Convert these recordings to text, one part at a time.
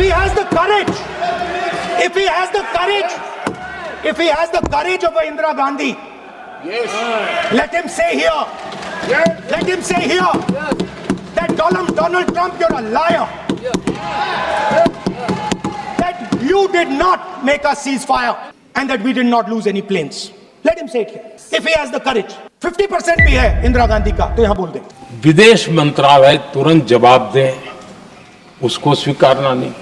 he has the courage, if he has the courage, if he has the courage of Indira Gandhi, yes. let him say here, yes. let him say here yes. that Donald, Donald Trump, you're a liar. Yes. That you did not make us ceasefire and that we did not lose any planes. Let him say it here. If he has the courage. 50% भी है इंदिरा गांधी का तो यहाँ बोल दे विदेश मंत्रालय तुरंत जवाब दे उसको स्वीकारना नहीं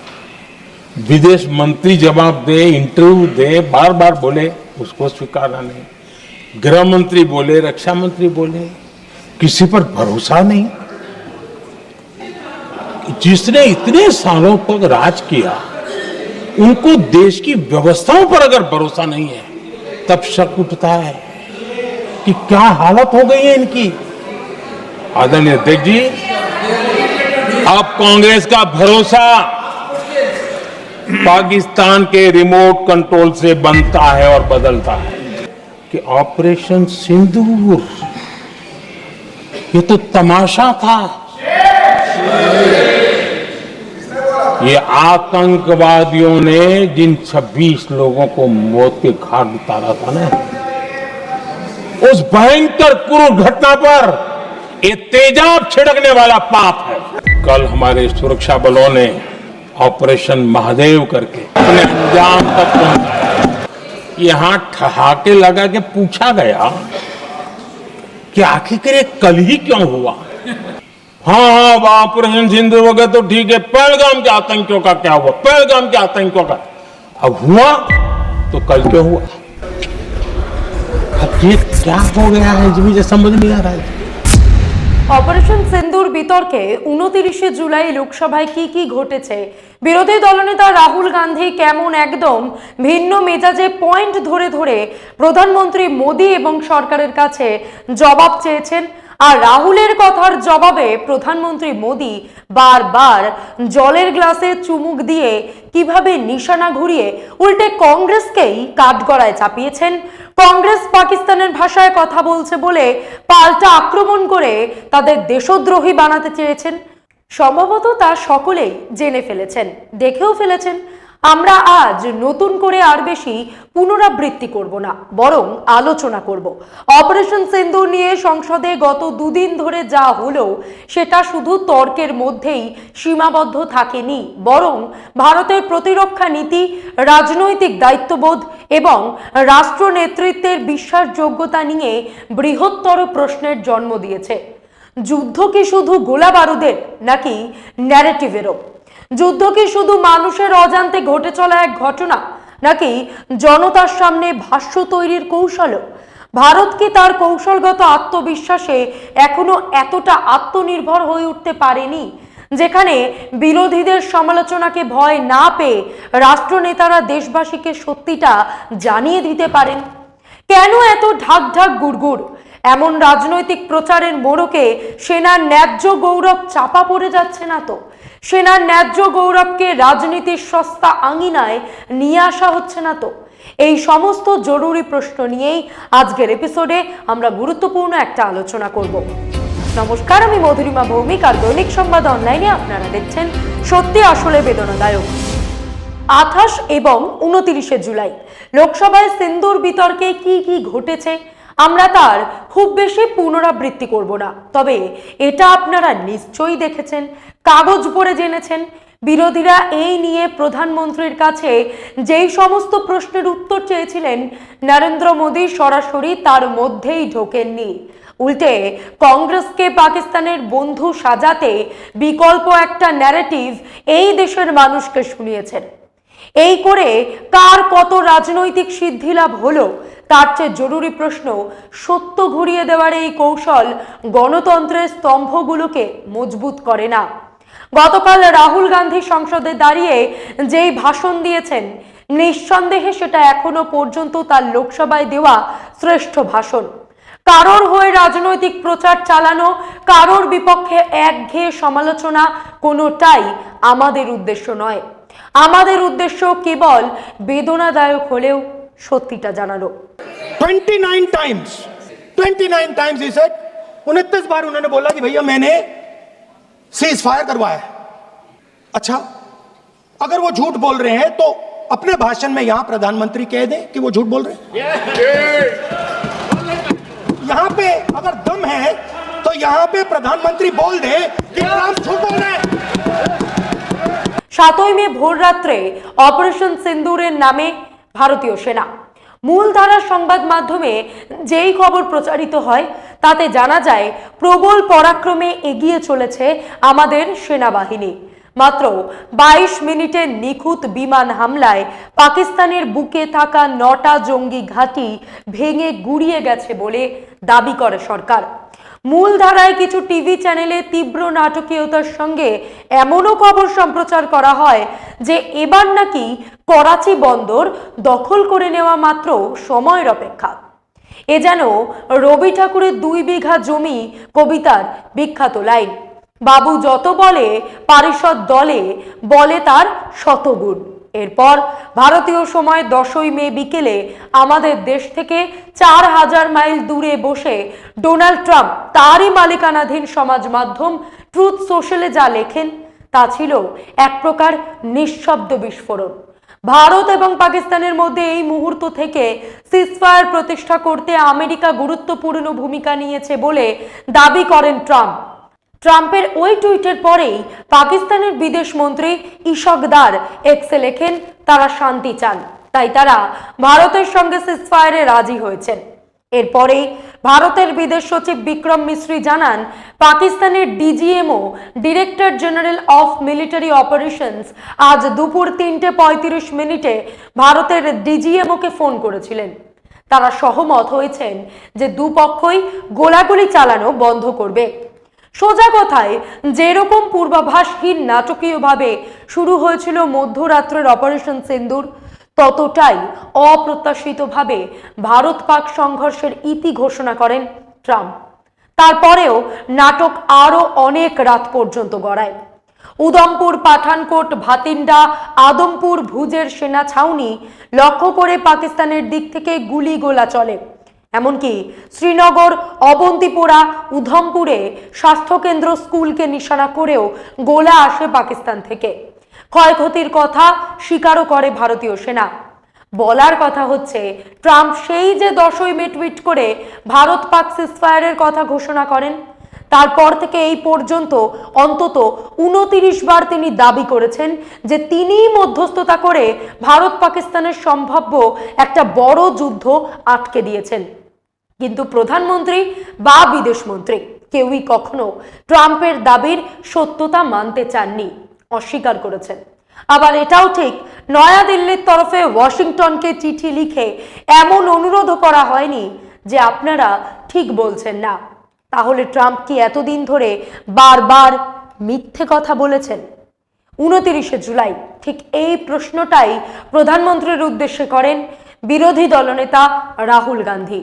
विदेश मंत्री जवाब दे इंटरव्यू दे बार बार बोले, उसको स्वीकारना नहीं। गृह मंत्री बोले, रक्षा मंत्री बोले, किसी पर भरोसा नहीं। जिसने इतने सालों तक राज किया, उनको देश की व्यवस्थाओं पर अगर भरोसा नहीं है, तब शक उठता है कि क्या हालत हो गई है इनकी। आदरणीय अध्यक्ष जी अब कांग्रेस का भरोसा पाकिस्तान के रिमोट कंट्रोल से बनता है और बदलता है। कि ऑपरेशन सिंदूर, ये तो तमाशा था। ये आतंकवादियों ने जिन 26 लोगों को मौत के घाट उतारा था ना, उस भयंकर क्रूर घटना पर ये तेजाब छिड़कने वाला पाप है। कल हमारे सुरक्षा बलों ने ऑपरेशन महादेव करके। अपने अंजाम तक यहाँ ठहाके लगा के पूछा गया कि आखिर ये कल ही क्यों हुआ? हाँ हाँ ऑपरेशन सिंधु हो गया तो ठीक है पहलगाम के आतंकियों का क्या हुआ? पहलगाम के आतंकियों का। अब हुआ तो कल क्यों हुआ? अब ये क्या हो गया है? जी मुझे समझ नहीं आ रहा है। অপারেশন সিন্দুর বিতর্কে উনতিরিশে জুলাই লোকসভায় কি কি ঘটেছে? বিরোধী দলনেতা রাহুল গান্ধী কেমন একদম? ভিন্ন মেজাজে পয়েন্ট ধরে ধরে প্রধানমন্ত্রী মোদী এবং সরকারের কাছে জবাব চেয়েছেন। আর রাহুলের কথার জবাবে প্রধানমন্ত্রী মোদী বারবার জলের গ্লাসে চুমুক দিয়ে কীভাবে নিশানা ঘুরিয়ে উল্টে কংগ্রেসকেই কাঠগড়ায় চাপিয়েছেন। কংগ্রেস পাকিস্তানের ভাষায় কথা বলছে বলে পাল্টা আক্রমণ করে তাদের দেশদ্রোহী বানাতে চেয়েছেন। সম্ভবত তা সকলেই জেনে ফেলেছেন, দেখেও ফেলেছেন। আমরা আজ নতুন করে আর বেশি পুনরাবৃত্তি করব না, বরং আলোচনা করব। অপারেশন সিন্দুর নিয়ে সংসদে গত দুদিন ধরে যা হলো সেটা শুধু তর্কের মধ্যেই সীমাবদ্ধ থাকেনি, বরং ভারতের প্রতিরক্ষা নীতি, রাজনৈতিক দায়িত্ববোধ এবং রাষ্ট্র নেতৃত্বের বিশ্বাসযোগ্যতা নিয়ে বৃহত্তর প্রশ্নের জন্ম দিয়েছে। যুদ্ধ কি শুধু গোলা বারুদের নাকি ন্যারেটিভেরও যুদ্ধ কি শুধু মানুষের অজান্তে ঘটে চলা এক ঘটনা, নাকি জনতার সামনে ভাষ্য তৈরির কৌশলও? ভারত কি তার কৌশলগত আত্মবিশ্বাসে এখনও এতটা আত্মনির্ভর হয়ে উঠতে পারেনি, যেখানে বিরোধীদের সমালোচনাকে ভয় না পেয়ে রাষ্ট্রনেতারা দেশবাসীকে সত্যিটা জানিয়ে দিতে পারেন? কেন এত ঢাক ঢাক গুড়গুড়? এমন রাজনৈতিক প্রচারের মোড়কে সেনার ন্যায্য গৌরব চাপা পড়ে যাচ্ছে না তো? সেনার ন্যায্য গৌরবকে রাজনীতির সস্তা আঙিনায় নিয়ে আসা হচ্ছে না তো। এই সমস্ত জরুরি প্রশ্ন নিয়েই আজকের এপিসোডে আমরা গুরুত্বপূর্ণ একটা আলোচনা করব। নমস্কার, আমি মধুরিমা ভৌমিক আর দৈনিক সংবাদ অনলাইনে আপনারা দেখছেন সত্যি আসলে বেদনাদায়ক। আঠাশ এবং উনতিরিশে জুলাই, লোকসভায় সিন্দুর বিতর্কে কি কি ঘটেছে? আমরা তার খুব বেশি পুনরাবৃত্তি করব না। তবে এটা আপনারা নিশ্চয়ই দেখেছেন। কাগজ পড়ে জেনেছেন। বিরোধীরা এই নিয়ে প্রধানমন্ত্রীর কাছে যেই সমস্ত প্রশ্নের উত্তর চেয়েছিলেন, নরেন্দ্র মোদী সরাসরি তার মধ্যেই ঢোকেননি। উল্টে কংগ্রেসকে পাকিস্তানের বন্ধু সাজাতে বিকল্প একটা ন্যারেটিভ এই দেশের মানুষকে শুনিয়েছেন। এই করে কার কত রাজনৈতিক সিদ্ধি লাভ হলো, তার চেয়ে জরুরি প্রশ্ন সত্য ঘুরিয়ে দেওয়ার এই কৌশল গণতন্ত্রের স্তম্ভগুলোকে মজবুত করে না। গতকাল রাহুল গান্ধী সংসদে দাঁড়িয়ে যেই ভাষণ দিয়েছেন নিঃসন্দেহে সেটা এখনো পর্যন্ত তার লোকসভায় দেওয়া শ্রেষ্ঠ ভাষণ কারোর হয়ে রাজনৈতিক প্রচার চালানো কারোর বিপক্ষে একঘেয়ে সমালোচনা কোনোটাই আমাদের উদ্দেশ্য নয় আমাদের উদ্দেশ্য কেবল বেদনাদায়ক হলেও সত্যিটা জানানো 29 टाइम्स 29 टाइम्स ही सेड 29 बार उन्होंने बोला कि भैया मैंने सीज फायर करवाया है। अच्छा अगर वो झूठ बोल रहे हैं तो अपने भाषण में यहां प्रधानमंत्री कह दें कि वो झूठ बोल रहे हैं यहां पे अगर दम है तो यहां पे प्रधानमंत्री बोल दे कि ट्रम्प झूठ बोल रहे हैं সাতই মে ভোররাত্রে অপারেশন সিন্দুরের নামে ভারতীয় সেনা মূলধারার সংবাদ মাধ্যমে যেই খবর প্রচারিত হয় তাতে জানা যায়, প্রবল পরাক্রমে এগিয়ে চলেছে আমাদের সেনাবাহিনী। মাত্র বাইশ মিনিটের নিখুঁত বিমান হামলায় পাকিস্তানের বুকে থাকা নটা জঙ্গি ঘাঁটি ভেঙে গুড়িয়ে গেছে বলে দাবি করে সরকার। মূল ধারায় কিছু টিভি চ্যানেলে তীব্র নাটকীয়তার সঙ্গে এমনও খবর সম্প্রচার করা হয় যে এবার নাকি করাচি বন্দর দখল করে নেওয়া মাত্র সময়ের অপেক্ষা। এ যেন রবি ঠাকুরের দুই বিঘা জমি কবিতার বিখ্যাত লাইন। বাবু যত বলে, পারিষদ দলে বলে তার শতগুণ। এরপর ভারতীয় সময় দশই মে বিকেলে আমাদের দেশ থেকে চার হাজার মাইল দূরে বসে ডোনাল্ড ট্রাম্প তারই মালিকানাধীন সমাজ মাধ্যম ট্রুথ সোশ্যালে যা লেখেন, তা ছিল এক প্রকার নিঃশব্দ বিস্ফোরণ। ভারত এবং পাকিস্তানের মধ্যে এই মুহূর্ত থেকে সিসফায়ার প্রতিষ্ঠা করতে আমেরিকা গুরুত্বপূর্ণ ভূমিকা নিয়েছে বলে দাবি করেন ট্রাম্প। ট্রাম্পের ওই টুইটের পরেই পাকিস্তানের বিদেশ মন্ত্রী ইশকদার এক্সে লেখেন, তারা শান্তি চান। তাই তারা ভারতের সঙ্গে সিসফায়ারে রাজি হয়েছেন। এরপরেই ভারতের বিদেশ সচিব বিক্রম মিশ্রি জানান, পাকিস্তানের DGMO, director general of military operations, আজ দুপুর তিনটে পঁয়ত্রিশ মিনিটে ভারতের ডিজিএমওকে ফোন করেছিলেন। তারা সহমত হয়েছেন যে দুপক্ষই গোলাগুলি চালানো বন্ধ করবে। সোজা কথায়, যেরকম পূর্বাভাসহীন নাটকীয়ভাবে শুরু হয়েছিল মধ্যরাত্রের অপারেশন সিন্দুর ততটাই অপ্রত্যাশিতভাবে ভারত পাক সংঘর্ষের ইতি ঘোষণা করেন ট্রাম্প। তারপরেও নাটক আরও অনেক রাত পর্যন্ত গড়ায়। উদমপুর পাঠানকোট, ভাতিন্ডা, আদমপুর, ভুজের সেনা ছাউনি লক্ষ্য করে পাকিস্তানের দিক থেকে গুলি গোলা চলে। এমনকি শ্রীনগর, অবন্তিপোরা, উধমপুরে স্বাস্থ্যকেন্দ্র, স্কুলকে নিশানা করেও গোলা আসে পাকিস্তান থেকে। ক্ষয়ক্ষতির কথা স্বীকারও করে ভারতীয় সেনা। বলার কথা হচ্ছে, ট্রাম্প সেই যে দশই মে টুইট করে ভারত পাক সিসফায়ারের কথা ঘোষণা করেন, তারপর থেকে এই পর্যন্ত অন্তত উনতিরিশ বার তিনি দাবি করেছেন যে তিনিই মধ্যস্থতা করে ভারত পাকিস্তানের সম্ভাব্য একটা বড় যুদ্ধ আটকে দিয়েছেন। কিন্তু প্রধানমন্ত্রী বা বিদেশমন্ত্রী কেউই কখনো ট্রাম্পের দাবির সত্যতা মানতে চাননি। অস্বীকার করেছেন। আবার এটাও ঠিক, নয়াদিল্লির তরফে ওয়াশিংটনকে চিঠি লিখে এমন অনুরোধও করা হয়নি যে আপনারা ঠিক বলছেন না। তাহলে ট্রাম্প কি এতদিন ধরে বারবার মিথ্যে কথা বলেছেন? উনতিরিশে জুলাই, ঠিক এই প্রশ্নটাই প্রধানমন্ত্রীর উদ্দেশ্যে করেন বিরোধী দলনেতা রাহুল গান্ধী।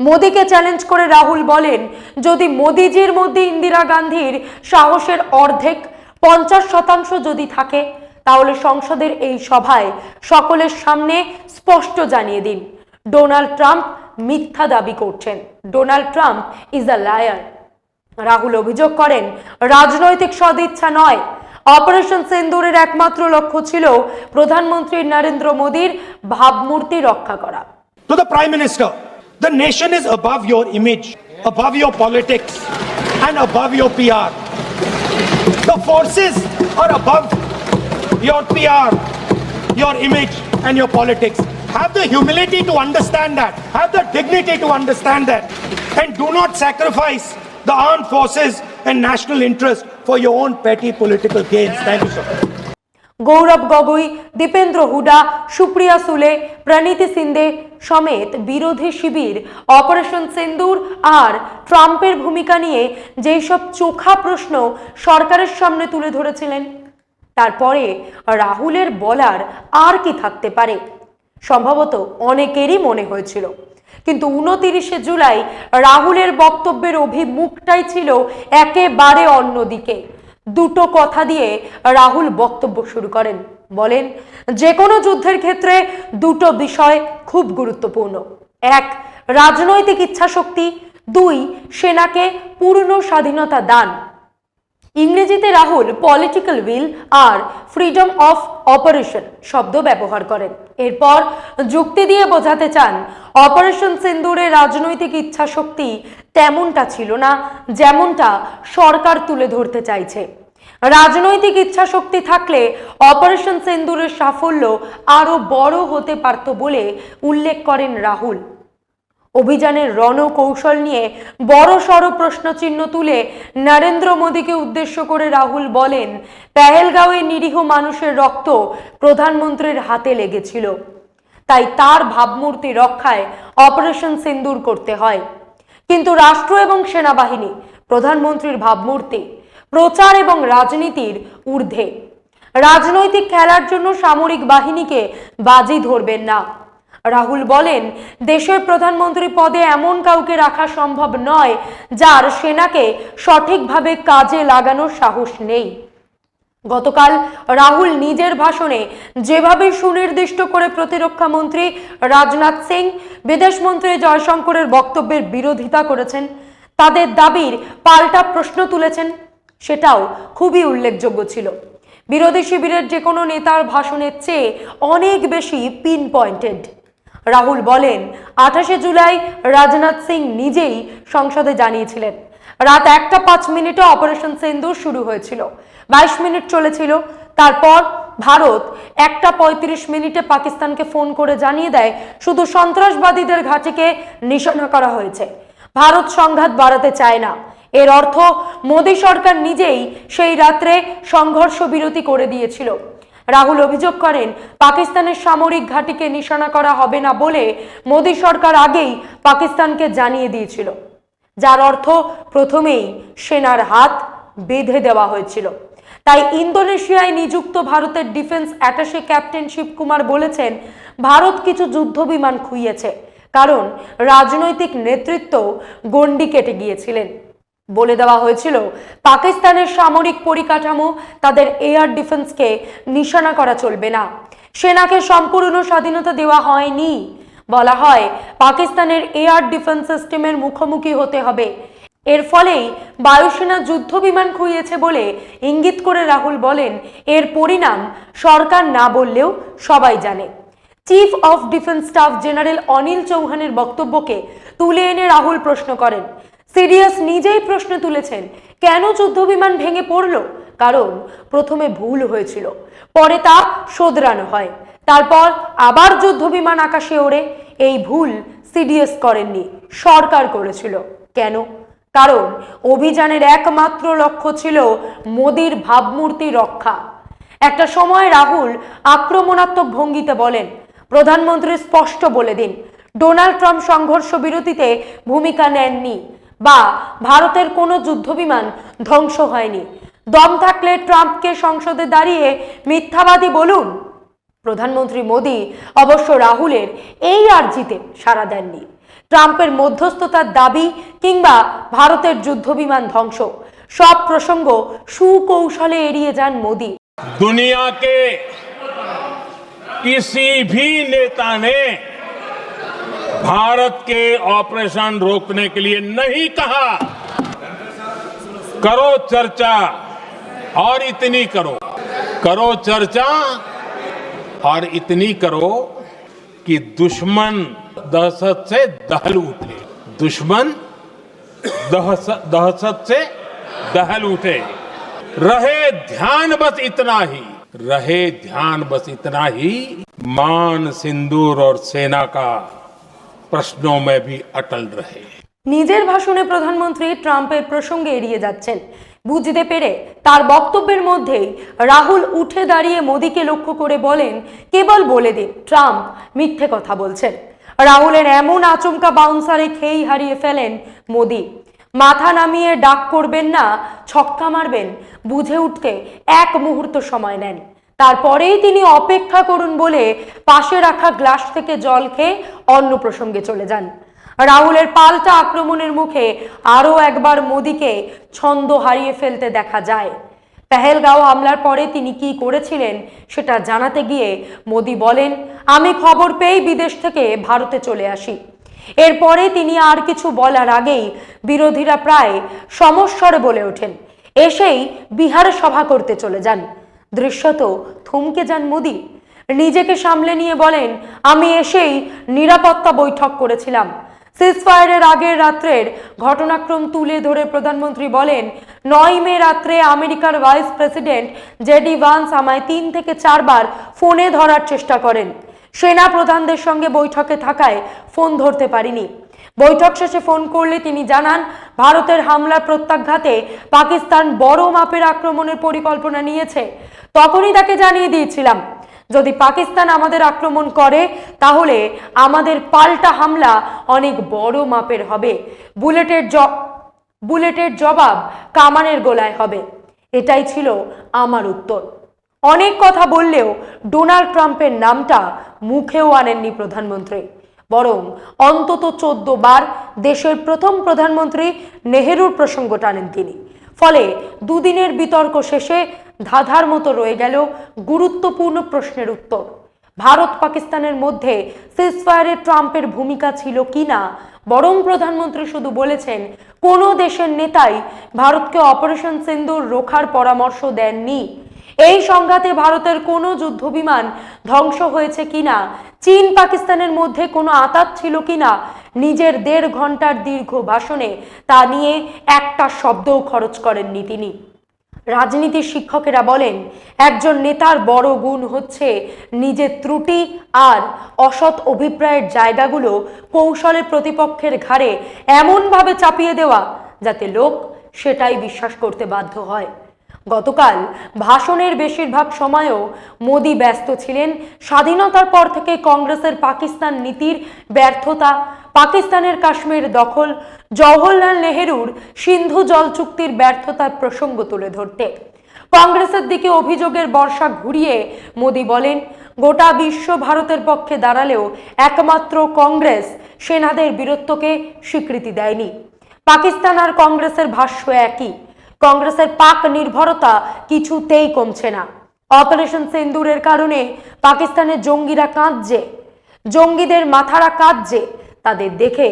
মোদীকে চ্যালেঞ্জ করে রাহুল বলেন, যদি মোদিজির মধ্যে ইন্দিরা গান্ধীর সাহসের অর্ধেক পঞ্চাশ শতাংশ যদি থাকে তাহলে সংসদের এই সভায় সকলের সামনে স্পষ্ট জানিয়ে দিন ডোনাল্ড ট্রাম্প মিথ্যা দাবি করছেন। Donald Trump is a liar Rahul অভিযোগ করেন রাজনৈতিক সদিচ্ছা নয়। অপারেশন সেন্দুরের একমাত্র লক্ষ্য ছিল প্রধানমন্ত্রী নরেন্দ্র মোদীর ভাবমূর্তি রক্ষা করা। To the Prime Minister, the nation is above your image, above your politics, and above your PR. The forces are above your PR, your image, and your politics. Have the humility to understand that. Have the dignity to understand that. And do not sacrifice the armed forces and national interest for your own petty political gains. Thank you, sir. Gaurav Gogoi, Deepender Hooda, Supriya Sule, Praniti Shinde সমেত বিরোধী শিবির, operation সিন্দুর আর ট্রাম্পের ভূমিকা নিয়ে যেই সব চোখা প্রশ্ন সরকারের সামনে তুলে ধরেছিলেন, তারপরে রাহুলের বলার আর কি থাকতে পারে? সম্ভবত অনেকেরই মনে হয়েছিল। কিন্তু উনতিরিশে জুলাই রাহুলের বক্তব্যের অভিমুখটাই ছিল একেবারে অন্যদিকে। দুটো কথা দিয়ে রাহুল বক্তব্য শুরু করেন। বলেন যে কোনো যুদ্ধের ক্ষেত্রে দুটো বিষয় খুব গুরুত্বপূর্ণ। এক, রাজনৈতিক ইচ্ছাশক্তি। দুই, সেনাকে পূর্ণ স্বাধীনতা দান। ইংরেজিতে রাহুল পলিটিক্যাল উইল আর ফ্রিডম অফ অপারেশন শব্দ ব্যবহার করেন। এরপর যুক্তি দিয়ে বোঝাতে চান, অপারেশন সিন্দুরের রাজনৈতিক ইচ্ছা শক্তি তেমনটা ছিল না যেমনটা সরকার তুলে ধরতে চাইছে। রাজনৈতিক ইচ্ছা শক্তি থাকলে অপারেশন সিন্দুরের সাফল্য আরও বড় হতে পারত বলে উল্লেখ করেন রাহুল। অভিযানের রণকৌশল নিয়ে বড় সড় প্রশ্নচিহ্ন তুলে নরেন্দ্র মোদীকে উদ্দেশ্য করে রাহুল বলেন, পেহেলগাঁওয়ে নিরীহ মানুষের রক্ত প্রধানমন্ত্রীর হাতে লেগেছিল। তাই তার ভাবমূর্তি রক্ষায় অপারেশন সিন্দুর করতে হয়। কিন্তু রাষ্ট্র এবং সেনাবাহিনী, প্রধানমন্ত্রীর ভাবমূর্তি, প্রচার এবং রাজনীতির ঊর্ধ্বে। রাজনৈতিক খেলার জন্য সামরিক বাহিনীকে বাজি ধরবেন না। রাহুল বলেন, দেশের প্রধানমন্ত্রী পদে এমন কাউকে রাখা সম্ভব নয় যার সেনাকে সঠিকভাবে কাজে লাগানোর সাহস নেই। গতকাল রাহুল নিজের ভাষণে যেভাবে সুনির্দিষ্ট করে প্রতিরক্ষা মন্ত্রী রাজনাথ সিং, বিদেশ মন্ত্রী জয়শঙ্করের বক্তব্যের বিরোধিতা করেছেন, তাদের দাবির পাল্টা প্রশ্ন তুলেছেন, সেটাও খুবই উল্লেখযোগ্য ছিল। বিরোধী শিবিরের যে কোনো নেতার ভাষণের চেয়ে অনেক বেশি পিন পয়েন্টেড রাহুল বলেন, আঠাশে জুলাই রাজনাথ সিং নিজেই সংসদে জানিয়েছিলেন। রাত একটা পাঁচ মিনিটে অপারেশন সিন্দুর শুরু হয়েছিল। বাইশ মিনিট চলেছিল। তারপর ভারত একটা পঁয়ত্রিশ মিনিটে পাকিস্তানকে ফোন করে জানিয়ে দেয়, শুধু সন্ত্রাসবাদীদের ঘাঁটিকে নিশানা করা হয়েছে। ভারত সংঘাত বাড়াতে চায় না। এর অর্থ, মোদী সরকার নিজেই সেই রাত্রে সংঘর্ষ বিরতি করে দিয়েছিল। রাহুল অভিযোগ করেন, পাকিস্তানের সামরিক ঘাঁটিকে নিশানা করা হবে না বলে মোদী সরকার আগেই পাকিস্তানকে জানিয়ে দিয়েছিল। যার অর্থ প্রথমেই সেনার হাত বেঁধে দেওয়া হয়েছিল। তাই ইন্দোনেশিয়ায় নিযুক্ত ভারতের ডিফেন্স অ্যাটাশে ক্যাপ্টেন শিবকুমার বলেছেন, ভারত কিছু যুদ্ধ বিমান খুইয়েছে, কারণ রাজনৈতিক নেতৃত্ব গণ্ডি কেটে গিয়েছিলেন। বলে দেওয়া হয়েছিল, পাকিস্তানের সামরিক পরিকাঠামো তাদের এয়ার ডিফেন্সকে নিশানা করা চলবে না। সেনাকে সম্পূর্ণ স্বাধীনতা দেওয়া হয়নি। বলা হয়, পাকিস্তানের এয়ার ডিফেন্স সিস্টেমের মুখোমুখি হতে হবে। এর ফলেই বায়ুসেনা যুদ্ধ বিমান খুইয়েছে বলে ইঙ্গিত করে রাহুল বলেন, এর পরিণাম সরকার না বললেও সবাই জানে। Chief of defence staff general Anil চৌহানের বক্তব্যকে তুলে এনে রাহুল প্রশ্ন করেন সিরিয়াস নিজেই প্রশ্ন তুলেছেন, কেন যুদ্ধ বিমান ভেঙে পড়ল? কারণ প্রথমে ভুল হয়েছিল, পরে তা শোধরানো হয়। তারপর আবার যুদ্ধ বিমান আকাশে ওড়ে। এই ভুল সিডিএস করেননি, সরকার করেছিল। কেন? কারণ অভিযানের একমাত্র লক্ষ্য ছিল মোদির ভাবমূর্তি রক্ষা। একটা সময় রাহুল আক্রমণাত্মক ভঙ্গিতে বলেন, প্রধানমন্ত্রী স্পষ্ট বলে দিন, ডোনাল্ড ট্রাম্প সংঘর্ষ বিরতিতে ভূমিকা নেননি। বা ভারতের কোনো যুদ্ধবিমান ধ্বংস হয়নি দম থাকলে ট্রাম্পকে সংসদে দাঁড়িয়ে মিথ্যাবাদী বলুন প্রধানমন্ত্রী মোদী অবশ্য রাহুলের এই আর্জিতে সাড়া দেননি ট্রাম্পের মধ্যস্থতার দাবি কিংবা ভারতের যুদ্ধবিমান ধ্বংস সব প্রসঙ্গ সুকৌশলে এড়িয়ে যান মোদী दुनिया के किसी भी नेता ने भारत के ऑपरेशन रोकने के लिए नहीं कहा। करो चर्चा, और इतनी करो। करो चर्चा, और इतनी करो कि दुश्मन दहशत से दहल उठे। दुश्मन दहशत से दहल उठे। रहे ध्यान बस इतना ही। रहे ध्यान बस इतना ही। मान सिंदूर और सेना का प्रश्नों में भी अटल रहे নিজের ভাষণে প্রধানমন্ত্রী ট্রাম্পের প্রসঙ্গে এড়িয়ে যাচ্ছেন বুঝতে পেরে তার বক্তব্যের মধ্যেই রাহুল উঠে দাঁড়িয়ে মোদীকে লক্ষ্য করে বলেন কেবল বলে দিন ট্রাম্প মিথ্যে কথা বলছেন রাহুলের এমন আচমকা বাউন্সারে খেই হারিয়ে ফেলেন মোদী মাথা নামিয়ে ডাক করবেন না ছক্কা মারবেন বুঝে উঠতে এক মুহূর্ত সময় নেন তারপরেই তিনি অপেক্ষা করুন বলে পাশে রাখা গ্লাস থেকে জল খেয়ে অন্য প্রসঙ্গে চলে যান। রাহুলের পাল্টা আক্রমণের মুখে আরও একবার মোদীকে ছন্দ হারিয়ে ফেলতে দেখা যায়। পেহেলগাঁও হামলার পরে তিনি কি করেছিলেন সেটা জানাতে গিয়ে মোদী বলেন, আমি খবর পেয়েই বিদেশ থেকে ভারতে চলে আসি। এরপরে তিনি আর কিছু বলার আগেই বিরোধীরা প্রায় সমস্বরে বলে ওঠেন। এসেই বিহারে সভা করতে চলে যান। দৃশ্যত থমকে যান মোদি। নিজেকে সামলে নিয়ে বলেন, আমি এসেই নিরাপত্তা বৈঠক করেছিলাম। সিজফায়ারের আগের রাত্রের ঘটনাক্রম তুলে ধরে প্রধানমন্ত্রী বলেন, নয় মে রাত্রে আমেরিকার ভাইস প্রেসিডেন্ট জেডি ভান্স আমায় তিন থেকে চারবার ফোনে ধরার চেষ্টা করেন। সেনা প্রধানদের সঙ্গে বৈঠকে থাকায় ফোন ধরতে পারিনি। বৈঠক শেষে ফোন করলে তিনি জানান, ভারতের হামলার প্রত্যাঘাতে পাকিস্তান বড় মাপের আক্রমণের পরিকল্পনা নিয়েছে। তখনই তাকে জানিয়ে দিয়েছিলাম, যদি পাকিস্তান আমাদের আক্রমণ করে, তাহলে আমাদের পাল্টা হামলা অনেক বড় মাপের হবে। বুলেটের জ, বুলেটের জবাব কামানের গোলায় হবে। এটাই ছিল আমার উত্তর। অনেক কথা বললেও ডোনাল্ড ট্রাম্পের নামটা মুখেও আনেননি প্রধানমন্ত্রী। বরং অন্তত চোদ্দ বার দেশের প্রথম প্রধানমন্ত্রী নেহেরুর প্রসঙ্গ টানেন তিনি। ফলে দুদিনের বিতর্ক শেষে ধাঁধার মতো রয়ে গেল গুরুত্বপূর্ণ প্রশ্নের উত্তর। ভারত পাকিস্তানের মধ্যে সিজফায়ারে ট্রাম্পের ভূমিকা ছিল কিনা, বরং প্রধানমন্ত্রী শুধু বলেছেন, কোনো দেশের নেতাই ভারতকে অপারেশন সিন্দুর রোখার পরামর্শ দেননি। এই সংঘাতে ভারতের কোনো যুদ্ধবিমান ধ্বংস হয়েছে কিনা, চীন পাকিস্তানের মধ্যে কোনো আতাত ছিল কিনা, নিজের দেড় ঘণ্টার দীর্ঘ ভাষণে তা নিয়ে একটা শব্দও খরচ করেননি তিনি। রাজনীতির শিক্ষকেরা বলেন, একজন নেতার বড় গুণ হচ্ছে নিজের ত্রুটি আর অসৎ অভিপ্রায়ের জায়গাগুলো কৌশলে প্রতিপক্ষের ঘাড়ে এমনভাবে চাপিয়ে দেওয়া যাতে লোক সেটাই বিশ্বাস করতে বাধ্য হয়। গতকাল ভাষণের বেশিরভাগ সময়ও মোদি ব্যস্ত ছিলেন। স্বাধীনতার পর থেকে কংগ্রেসের পাকিস্তান নীতির ব্যর্থতা পাকিস্তানের কাশ্মীর দখল, জওহরলাল নেহেরুর সিন্ধু জল চুক্তির ব্যর্থতার প্রসঙ্গ তুলে ধরতে। কংগ্রেসের দিকে অভিযোগের বর্ষা ঘুরিয়ে মোদি বলেন, গোটা বিশ্ব ভারতের পক্ষে দাঁড়ালেও একমাত্র কংগ্রেস সেনাদের বীরত্বকে স্বীকৃতি দেয়নি। পাকিস্তান আর কংগ্রেসের ভাষ্য একই, কংগ্রেসের পাক নির্ভরতা কিছুতেই কমছে না। অপারেশন সিন্দুরের কারণে পাকিস্তানের জঙ্গিরা কাঁদছে, জঙ্গিদের মাথারা কাঁদছে তাদের দেখে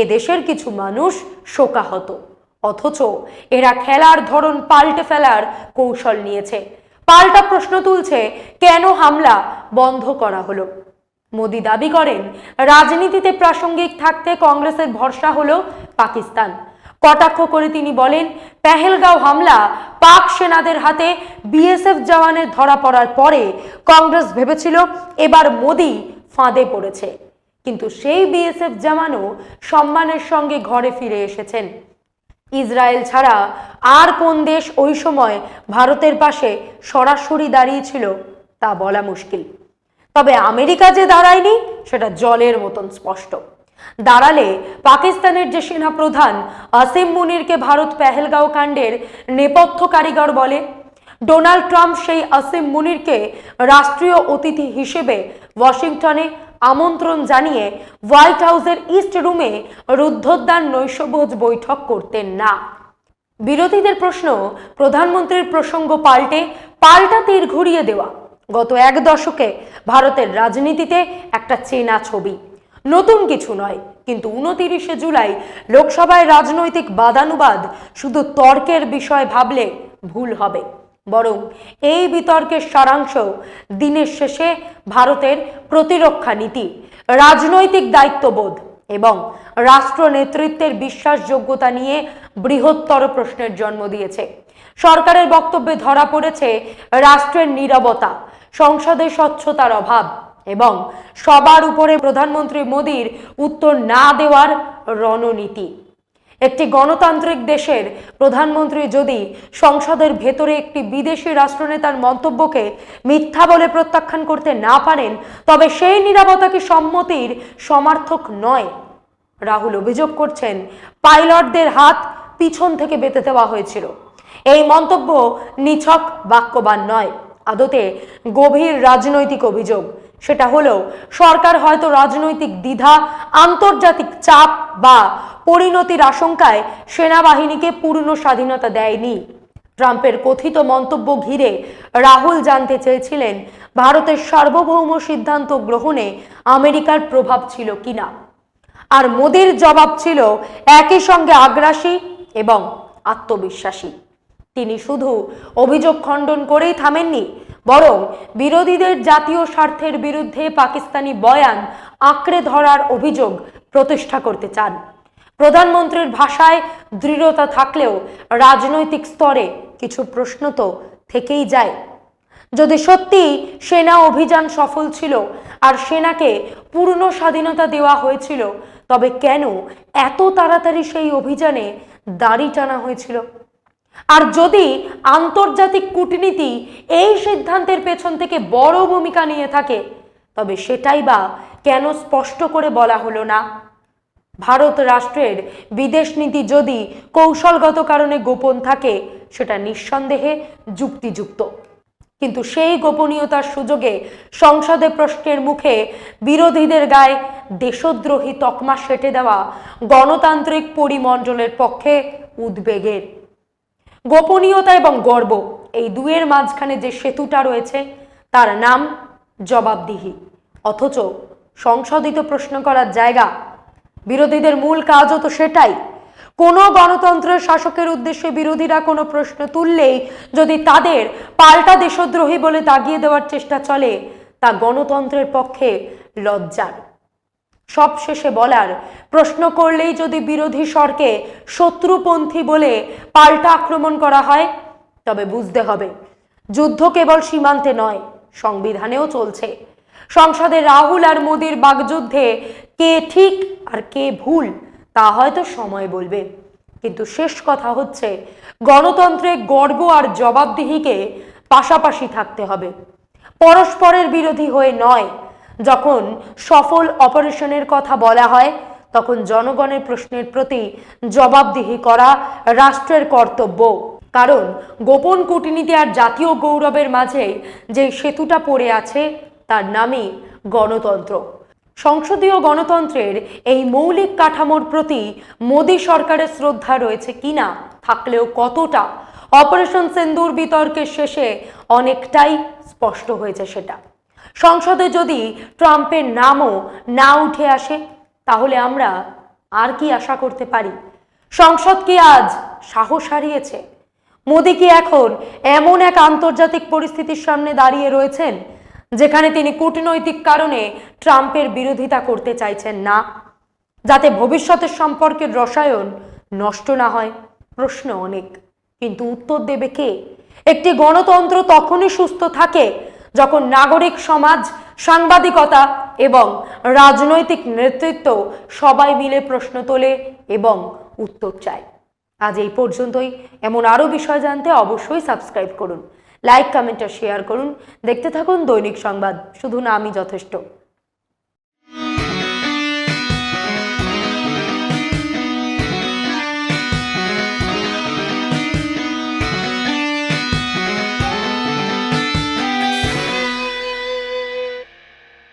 এ দেশের কিছু মানুষ শোকাহত। অথচ এরা খেলার ধরন পাল্টে ফেলার কৌশল নিয়েছে। পাল্টা প্রশ্ন তুলছে, কেন হামলা বন্ধ করা হলো? মোদি দাবি করেন, রাজনীতিতে প্রাসঙ্গিক থাকতে কংগ্রেসের ভরসা হলো পাকিস্তান। কটাক্ষ করে তিনি বলেন, পেহেলগাঁও হামলা পাক সেনাদের হাতে বিএসএফ জওয়ানের ধরা পড়ার পরে কংগ্রেস ভেবেছিল, এবার মোদি ফাঁদে পড়েছে। কিন্তু সেই বিএসএফ জামানও সম্মানের সঙ্গে ঘরে ফিরে এসেছেন। ইসরায়েল ছাড়া আর কোন দেশ ওই সময় ভারতের পাশে সরাসরি দাঁড়িয়েছিল তা বলা মুশকিল। তবে আমেরিকা যে দাঁড়ায়নি, সেটা জলের মতন স্পষ্ট। দাঁড়ালে পাকিস্তানের যে সেনা প্রধান আসিম মুনিরকে ভারত পেহেলগাঁও কাণ্ডের নেপথ্য কারিগর বলে, ডোনাল্ড ট্রাম্প সেই আসিম মুনিরকে রাষ্ট্রীয় অতিথি হিসেবে ওয়াশিংটনে আমন্ত্রণ জানিয়ে হোয়াইট হাউসের ইস্ট রুমে রুদ্ধোদ্যান নৈশভোজ বৈঠক করতেন না। বিরোধীদের প্রশ্ন, প্রধানমন্ত্রীর প্রসঙ্গ পাল্টে, পাল্টা তীর ঘুরিয়ে দেওয়া। গত এক দশকে ভারতের রাজনীতিতে একটা চেনা ছবি। নতুন কিছু নয়, কিন্তু উনতিরিশে জুলাই লোকসভায় রাজনৈতিক বাদানুবাদ শুধু তর্কের বিষয় ভাবলে ভুল হবে। বরং এই বিতর্কের সারাংশ দিনের শেষে ভারতের প্রতিরক্ষা নীতি, রাজনৈতিক দায়িত্ববোধ এবং রাষ্ট্র নেতৃত্বের বিশ্বাসযোগ্যতা নিয়ে বৃহত্তর প্রশ্নের জন্ম দিয়েছে। সরকারের বক্তব্যে ধরা পড়েছে রাষ্ট্রের নীরবতা সংসদে স্বচ্ছতার অভাব এবং সবার উপরে প্রধানমন্ত্রী মোদীর উত্তর না দেওয়ার রণনীতি। একটি গণতান্ত্রিক দেশের প্রধানমন্ত্রী যদি সংসদের ভেতরে একটি বিদেশি রাষ্ট্রনেতার মন্তব্যকে মিথ্যা বলে প্রত্যাখ্যান করতে না পারেন, তবে সেই নিরাপত্তা কি সম্মতির সমার্থক নয়? রাহুল অভিযোগ করছেন, পাইলটদের হাত পিছন থেকে বেঁধে দেওয়া হয়েছিল। এই মন্তব্য নিছক, বাক্যবান নয়। আদতে গভীর রাজনৈতিক অভিযোগ। সেটা হলো সরকার হয়তো রাজনৈতিক দ্বিধা, আন্তর্জাতিক চাপ বা পরিণতির আশঙ্কায় সেনাবাহিনীকে পূর্ণ স্বাধীনতা দেয়নি। ট্রাম্পের কথিত মন্তব্য ঘিরে রাহুল জানতে চেয়েছিলেন ভারতের সার্বভৌম সিদ্ধান্ত গ্রহণে আমেরিকার প্রভাব ছিল কিনা। আর মোদির জবাব ছিল একই সঙ্গে আগ্রাসী এবং আত্মবিশ্বাসী। তিনি শুধু অভিযোগ খণ্ডন করেই থামেননি বরং বিরোধীদের জাতীয় স্বার্থের বিরুদ্ধে পাকিস্তানি বয়ান আঁকড়ে ধরার অভিযোগ প্রতিষ্ঠা করতে চান। প্রধানমন্ত্রীর ভাষায় দৃঢ়তা থাকলেও রাজনৈতিক স্তরে কিছু প্রশ্ন তো থেকেই যায়। যদি সত্যি সেনা অভিযান সফল ছিল আর সেনাকে পূর্ণ স্বাধীনতা দেওয়া হয়েছিল, তবে কেন এত তাড়াতাড়ি সেই অভিযানে দাড়ি টানা হয়েছিল? আর যদি আন্তর্জাতিক কূটনীতি এই সিদ্ধান্তের পেছন থেকে বড় ভূমিকা নিয়ে থাকে, তবে সেটাই বা কেন স্পষ্ট করে বলা হলো না? ভারত রাষ্ট্রের বিদেশ নীতি যদি কৌশলগত কারণে গোপন থাকে, সেটা নিঃসন্দেহে যুক্তিযুক্ত। কিন্তু সেই গোপনীয়তার সুযোগে সংসদে প্রশ্নের মুখে বিরোধীদের গায়ে দেশদ্রোহী তকমা সেটে দেওয়া গণতান্ত্রিক পরিমণ্ডলের পক্ষে উদ্বেগের গোপনীয়তা এবং গর্ব, এই দুয়ের মাঝখানে যে সেতুটা রয়েছে, তার নাম জবাবদিহি। অথচ সংশোধিত প্রশ্ন করার জায়গা, বিরোধীদের মূল কাজও তো সেটাই। কোনো গণতন্ত্রের শাসকের উদ্দেশ্যে বিরোধীরা কোনো প্রশ্ন তুললেই যদি তাদের পাল্টা দেশদ্রোহী বলে দাগিয়ে দেওয়ার চেষ্টা চলে, তা গণতন্ত্রের পক্ষে লজ্জার। সবশেষে বলার প্রশ্ন করলেই যদি বিরোধী স্বরকে শত্রুপন্থী বলে পাল্টা আক্রমণ করা হয়, তবে বুঝতে হবে যুদ্ধ কেবল সীমান্তে নয়, সংবিধানেও চলছে। সংসদে রাহুল আর মোদির বাগযুদ্ধে কে ঠিক আর কে ভুল, তা হয়তো সময় বলবে। কিন্তু শেষ কথা হচ্ছে, গণতন্ত্রে গর্ব আর জবাবদিহিকে পাশাপাশি থাকতে হবে। পরস্পরের বিরোধী হয়ে নয় যখন সফল অপারেশনের কথা বলা হয়, তখন জনগণের প্রশ্নের প্রতি জবাবদিহি করা রাষ্ট্রের কর্তব্য। কারণ গোপন কূটনীতি আর জাতীয় গৌরবের মাঝে যে সেতুটা পড়ে আছে, তার নামই গণতন্ত্র। সংসদীয় গণতন্ত্রের এই মৌলিক কাঠামোর প্রতি মোদী সরকারের শ্রদ্ধা রয়েছে কিনা, থাকলেও কতটা? অপারেশন সেন্দুর বিতর্কের শেষে অনেকটাই স্পষ্ট হয়েছে সেটা। সংসদে যদি ট্রাম্পের নামও না উঠে আসে, তাহলে আমরা আর কি আশা করতে পারি? সংসদ কি আজ সাহস হারিয়েছে? মোদী কি এখন এমন এক আন্তর্জাতিক পরিস্থিতির সামনে দাঁড়িয়ে রয়েছেন, যেখানে তিনি কূটনৈতিক কারণে ট্রাম্পের বিরোধিতা করতে চাইছেন না, যাতে ভবিষ্যতের সম্পর্কের রসায়ন নষ্ট না হয়? প্রশ্ন অনেক, কিন্তু উত্তর দেবে কে? একটি গণতন্ত্র তখনই সুস্থ থাকে যখন নাগরিক সমাজ, সাংবাদিকতা এবং রাজনৈতিক নেতৃত্ব সবাই মিলে প্রশ্ন তোলে এবং উত্তর চায়। আজ এই পর্যন্তই। এমন আরও বিষয় জানতে অবশ্যই সাবস্ক্রাইব করুন। লাইক, কমেন্ট আর শেয়ার করুন। দেখতে থাকুন দৈনিক সংবাদ। শুধু না, আমি যথেষ্ট।